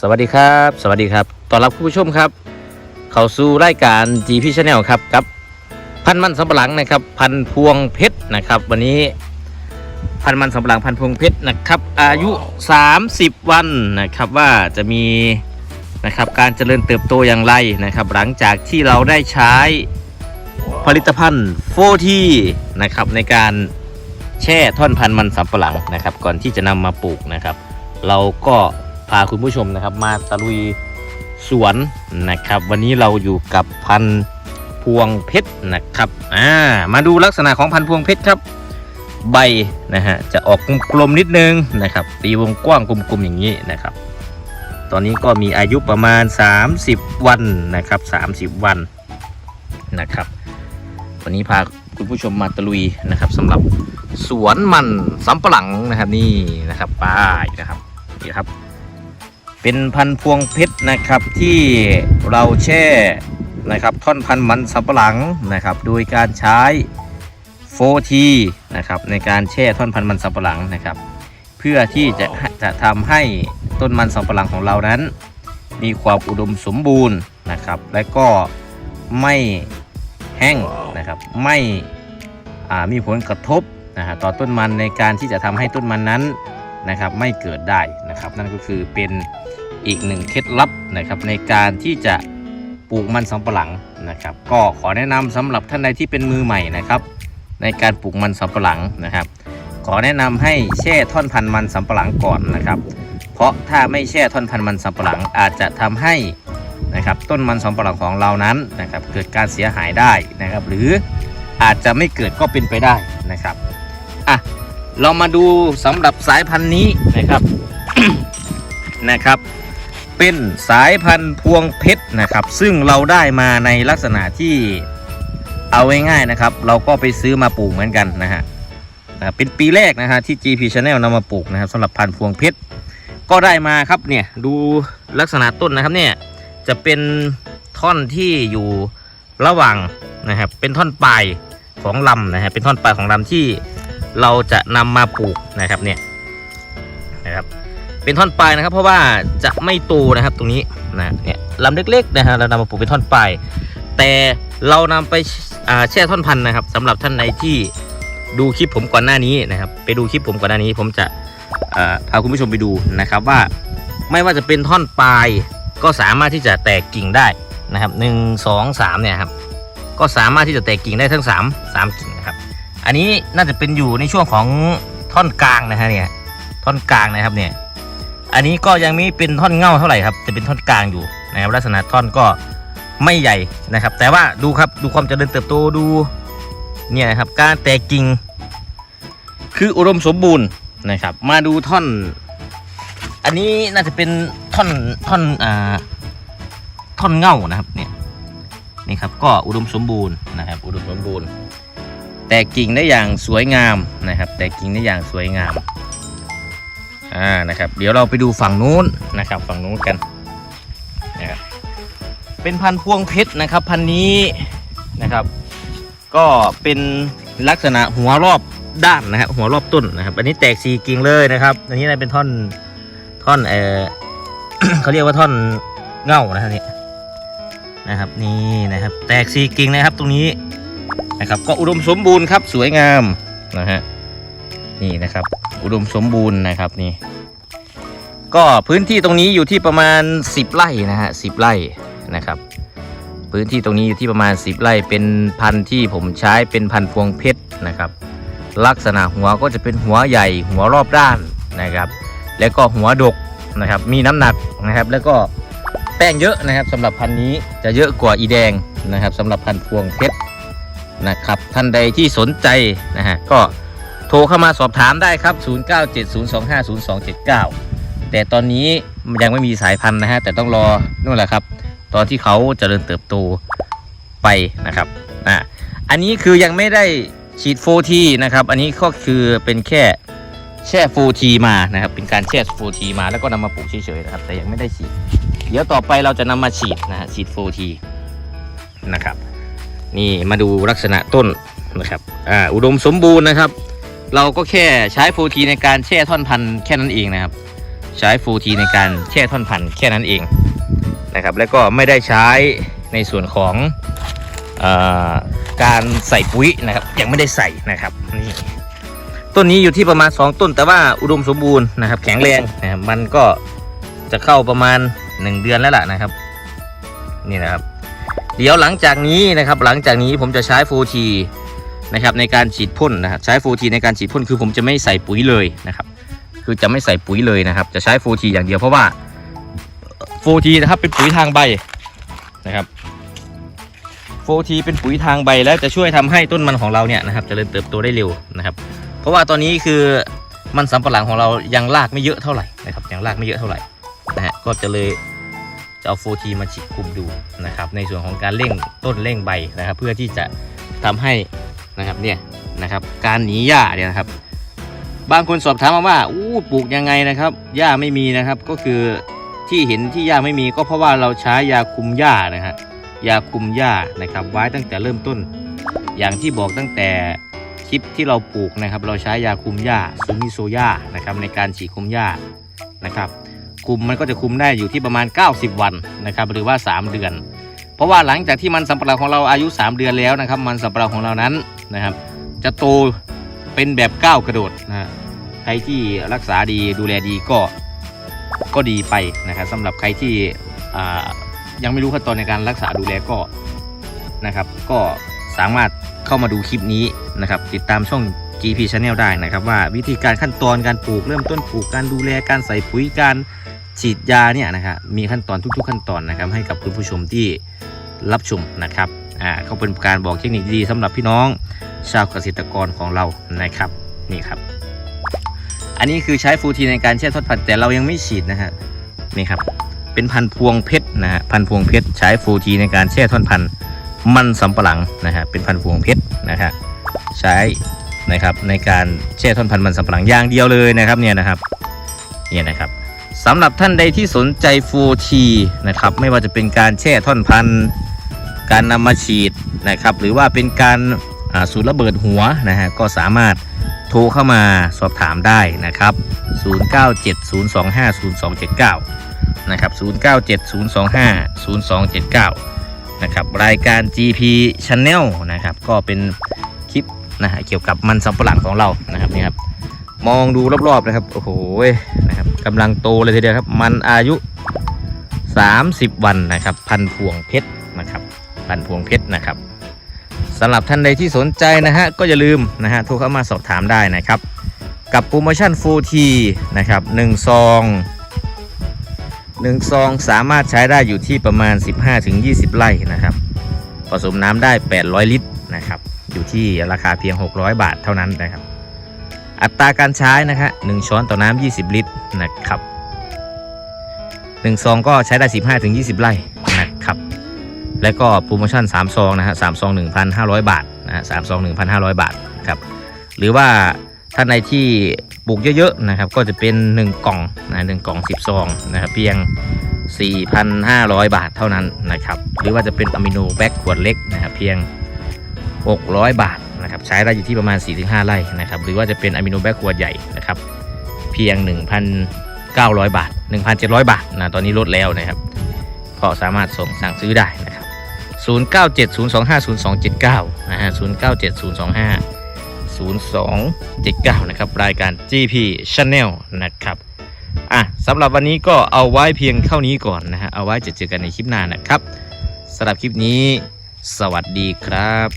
สวัสดีครับ สวัสดีครับต้อนรับคุณผู้ชมครับ เข้าสู่รายการ GP Channel ครับกับพันธุ์มันสำปะหลังนะครับ พันธุ์พวงเพชรนะครับ วันนี้พันธุ์มันสำปะหลังพันธุ์พวงเพชรนะครับ อายุ 30 วันนะครับว่าจะมีนะครับการเจริญเติบโตอย่างไรนะครับ หลังจากที่เราได้ใช้ผลิตภัณฑ์โฟทีนะครับในการแช่ท่อนพันธุ์มันสำปะหลังนะครับ ก่อนที่จะนำมาปลูกนะครับ เราก็ พาคุณผู้ชมนะครับมาตะลุยสวนนะครับ วันนี้เราอยู่กับพันพวงเพชรนะครับอ่ามาดูลักษณะของพันพวงเพชรครับ ใบนะฮะจะออกกลมๆนิดนึงนะครับตีวงกว้างกลมๆอย่างนี้นะครับ ตอนนี้ก็มีอายุประมาณ 30 วันนะครับ 30 วันนะครับ วันนี้พาคุณผู้ชมมาตะลุยนะครับสำหรับสวนมันสำปะหลังนะครับนี่นะครับป้ายนะครับนี่ครับ เป็นพันธุ์พวงเพชรนะครับที่เราแช่นะครับท่อนพันธุ์มันสำปะหลังนะครับโดยการใช้โฟทีนะครับในการแช่ท่อนพันธุ์มันสำปะหลังนะครับ เพื่อที่จะจะทำให้ต้นมันสำปะหลังของเรานั้น มีความอุดมสมบูรณ์นะครับ และก็ไม่แห้งนะครับไม่อ่ามีผลกระทบนะฮะต่อต้นมันในการที่จะทำให้ต้นมันนั้นนะครับไม่เกิดได้นะครับ นั่นก็คือเป็น อีกหนึ่งเคล็ดลับนะครับในการที่จะปลูกมันสำปะหลังนะครับ ก็ขอแนะนำสำหรับท่านใดที่เป็นมือใหม่นะครับ ในการปลูกมันสำปะหลังนะครับ ขอแนะนำให้แช่ท่อนพันธุ์มันสำปะหลังก่อนนะครับ เพราะถ้าไม่แช่ท่อนพันธุ์มันสำปะหลังอาจจะทำให้นะครับต้นมันสำปะหลังของเรานั้นนะครับเกิดการเสียหายได้นะครับ หรืออาจจะไม่เกิดก็เป็นไปได้นะครับอะเรามาดูสำหรับสายพันธุ์นี้นะครับนะครับ เป็นสายพันธุ์พวงเพชรนะครับ ซึ่งเราได้มาในลักษณะที่เอาง่ายๆนะครับ เราก็ไปซื้อมาปลูกเหมือนกันนะฮะเป็นปีแรกนะฮะที่ GP Channel นำมาปลูกนะครับสำหรับพันธุ์พวงเพชรก็ได้มาครับเนี่ยดูลักษณะต้นนะครับเนี่ยจะเป็นท่อนที่อยู่ระหว่างนะครับเป็นท่อนปลายของลำนะฮะเป็นท่อนปลายของลำที่เราจะนำมาปลูกนะครับเนี่ย เป็นท่อนปลายนะครับ เพราะว่าจะไม่โตนะครับ ตรงนี้นะเนี่ยลำเล็กๆนะฮะเรานำมาปลูกเป็นท่อนปลายแต่เรานำไปแช่ท่อนพันธุ์นะครับสำหรับท่านใดที่ดูคลิปผมก่อนหน้านี้นะครับ ไปดูคลิปผมก่อนหน้านี้ ผมจะพาคุณผู้ชมไปดูนะครับว่าไม่ว่าจะเป็นท่อนปลายก็สามารถที่จะแตกกิ่งได้นะครับหนึ่งสองสามเนี่ยครับก็สามารถที่จะแตกกิ่งได้ทั้งสามสามกิ่งนะครับ อันนี้น่าจะเป็นอยู่ในช่วงของท่อนกลางนะฮะเนี่ยท่อนกลางนะครับเนี่ย อันนี้ก็ยังไม่เป็นท่อนเง่าเท่าไหร่ครับจะเป็นท่อนกลางอยู่นะครับลักษณะท่อนก็ไม่ใหญ่นะครับ แต่ว่าดูครับดูความเจริญเติบโตดูเนี่ยครับการแตกกิ่งคืออุดมสมบูรณ์นะครับ มาดูท่อน อันนี้น่าจะเป็นท่อนท่อนอ่าท่อนเง่านะครับเนี่ยนี่ครับก็อุดมสมบูรณ์นะครับ อุดมสมบูรณ์ แตกกิ่งได้อย่างสวยงามนะครับ แตกกิ่งได้อย่างสวยงาม อ่านะครับ เดี๋ยวเราไปดูฝั่งนู้นนะครับ ฝั่งนู้นกันนะครับเป็นพันธุ์พวงเพชรนะครับ พันธุ์นี้นะครับ ก็เป็นลักษณะหัวรอบด้านนะครับหัวรอบต้นนะครับ อันนี้แตกสีกิ่งเลยนะครับอันนี้น่าเป็นท่อนท่อนเออเขาเรียกว่าท่อนเง่านะครับนี่นะครับนี่นะครับ แตกสีกิ่งนะครับตรงนี้นะครับ ก็อุดมสมบูรณ์ครับสวยงามนะฮะ นี่นะครับ อุดมสมบูรณ์นะครับนี่ ก็พื้นที่ตรงนี้อยู่ที่ประมาณ 10 ไร่นะฮะสิไร่นะครับ พื้นที่ตรงนี้อยู่ที่ประมาณ 10 ไร่เป็นพันธุ์ที่ผมใช้เป็นพันธุ์พวงเพชรนะครับ ลักษณะหัวก็จะเป็นหัวใหญ่ หัวรอบด้านนะครับ แล้วก็หัวดกนะครับ มีน้ำหนักนะครับ แล้วก็แป้งเยอะนะครับสำหรับพันธุ์นี้จะเยอะกว่าอีแดงนะครับสำหรับพันธุ์พวงเพชรนะครับ ท่านใดที่สนใจนะฮะก็ โทรเข้ามาสอบถามได้ครับ 0970250279 แต่ตอนนี้ยังไม่มีสายพันธุ์นะฮะ แต่ต้องรอนู่นแหละครับ ตอนที่เขาเจริญเติบโตไปนะครับอะอันนี้คือยังไม่ได้ฉีดโฟทีนะครับ อันนี้ก็คือเป็นแค่แช่โฟทีมานะครับ เป็นการแช่โฟทีมาแล้วก็นำมาปลูกเฉยๆนะครับ แต่ยังไม่ได้ฉีด เดี๋ยวต่อไปเราจะนำมาฉีดนะฮะฉีดโฟทีนะครับ นี่มาดูลักษณะต้นนะครับ อ่า อุดมสมบูรณ์นะครับ เราก็แค่ใช้โฟทีในการแช่ท่อนพันธุ์แค่นั้นเองนะครับ ใช้ฟูทีในการแช่ท่อนพันธุ์แค่นั้นเองนะครับ แล้วก็ไม่ได้ใช้ในส่วนของออการใส่ปุ๋ยนะครับ ยังไม่ได้ใส่นะครับนี่ต้นนี้อยู่ที่ประมาณ 2 ต้น แต่ว่าอุดมสมบูรณ์นะครับ แข็งแรงนะครับมันก็จะเข้าประมาณ 1 เดือนแล้วล่ะนะครับ นี่นะครับ เดี๋ยวหลังจากนี้นะครับ หลังจากนี้ผมจะใช้ฟูที นะครับในการฉีดพ่นนะครับใช้ฟูทีในการฉีดพ่นคือผมจะไม่ใส่ปุ๋ยเลยนะครับคือจะไม่ใส่ปุ๋ยเลยนะครับ จะใช้ฟูทีอย่างเดียวเพราะว่าฟูทีนะครับเป็นปุ๋ยทางใบนะครับฟูทีเป็นปุ๋ยทางใบแล้วจะช่วยทำให้ต้นมันของเราเนี่ยนะครับเจริญเติบโตได้เร็วนะครับ เพราะว่าตอนนี้คือมันสำปะหลังของเรายังรากไม่เยอะเท่าไหร่นะครับยังรากไม่เยอะเท่าไหร่นะฮะก็จะเลยจะเอาฟูทีมาฉีดคุมดูนะครับในส่วนของการเร่งต้นเร่งใบนะครับ เพื่อที่จะทำให้ นะครับเนี่ยนะครับการหนีหญ้าเนี่ยนะครับ บางคนสอบถามมาว่าอู้ปลูกยังไงนะครับหญ้าไม่มีนะครับก็คือที่เห็นที่หญ้าไม่มีก็เพราะว่าเราใช้ยาคุมหญ้านะฮะยาคุมหญ้านะครับไว้ตั้งแต่เริ่มต้น อย่างที่บอกตั้งแต่คลิปที่เราปลูกนะครับ เราใช้ยาคุมหญ้าซูมิโซย่านะครับในการฉีดคุมหญ้านะครับคุมมันก็จะคุมได้อยู่ที่ประมาณ 90 วันนะครับหรือว่า 3 เดือน เพราะว่าหลังจากที่มันสำปะหลังของเราอายุ 3 เดือนแล้วนะครับ มันสำปะหลังของเรานั้น นะครับ จะโตเป็นแบบก้าวกระโดดนะฮะใครที่รักษาดีดูแลดีก็ก็ดีไปนะครับสำหรับใครที่ยังไม่รู้ขั้นตอนในการรักษาดูแลก็นะครับ ก็สามารถเข้ามาดูคลิปนี้นะครับ ติดตามช่อง GP Channel ได้นะครับ ว่าวิธีการขั้นตอนการปลูกเริ่มต้นปลูกการดูแลการใส่ปุ๋ยการฉีดยาเนี่ยนะครับมีขั้นตอนทุก ๆ ขั้นตอนนะครับ ให้กับคุณผู้ชมที่รับชมนะครับ อ่าเขาเป็นการบอกเทคนิคดีๆสำหรับพี่น้องชาวเกษตรกรของเรานะครับนี่ครับ อันนี้คือใช้ฟูทีในการแช่ทอดพันธุ์แต่เรายังไม่ฉีดนะฮะนี่ครับเป็นพันธุ์พวงเพชรนะฮะพันธุ์พวงเพชรใช้ฟูทีในการแช่ทอดพันธุ์มันสำปะหลังนะฮะเป็นพันธุ์พวงเพชรนะฮะใช้นะครับในการแช่ทอดพันธุ์มันสำปะหลังอย่างเดียวเลยนะครับเนี่ยนะครับเนี่ยนะครับสำหรับท่านใดที่สนใจฟูทีนะครับไม่ว่าจะเป็นการแช่ท่อนพันธุ์ การนำมาฉีดนะครับ หรือว่าเป็นการสูตรระเบิดหัวนะฮะก็สามารถโทรเข้ามาสอบถามได้นะครับ 0970250279 นะครับ 0970250279 นะครับ รายการ GP Channel นะครับ ก็เป็นคลิปนะฮะเกี่ยวกับมันสำปะหลังของเรานะครับนี่ครับ มองดูรอบๆนะครับ โอ้โหนะครับกำลังโตเลยทีเดียวครับ มันอายุ 30 วันนะครับ พันพวงเพชร บพันพวงเพชรนะครับสำหรับท่านใดที่สนใจนะฮะ ก็อย่าลืมนะฮะโทรเข้ามาสอบถามได้นะครับ กับโปรโมชั่น 4T นะครับ1ซอง1ซองสามารถใช้ได้อยู่ที่ประมาณ 15-20 ไร่นะครับผสมน้ำได้ 800 ลิตรนะครับอยู่ที่ราคาเพียง 600 บาทเท่านั้นนะครับ อัตราการใช้นะฮะ1ช้อนต่อน้ำ20 ลิตรนะครับ1ซองก็ใช้ได้ 15-20 ไร่ แล้วก็โปรโมชั่น3ซองนะฮะสามซอง1,500บาทนะฮะสามซอง1,500บาทครับหรือว่าท่านในที่ปลูกเยอะๆนะครับก็จะเป็น 1 กล่องนะหนึ่งกล่อง 10 ซองนะครับเพียง 4,500 บาทเท่านั้นนะครับหรือว่าจะเป็นอะมิโนแบคขวดเล็กนะครับเพียง 600 บาทนะครับใช้ได้อยู่ที่ประมาณ 4-5 ไร่นะครับหรือว่าจะเป็นอะมิโนแบคขวดใหญ่นะครับเพียง 1,900 บาท 1,700 บาทนะตอนนี้ลดแล้วนะครับก็สามารถส่งสั่งซื้อได้นะครับ 0970250279 นะฮะ 0970250279 นะครับ รายการ GP Channel นะครับ อะสำหรับวันนี้ก็เอาไว้เพียงเท่านี้ก่อนนะฮะ เอาไว้จะเจอกันในคลิปหน้านะครับสำหรับคลิปนี้ สวัสดีครับ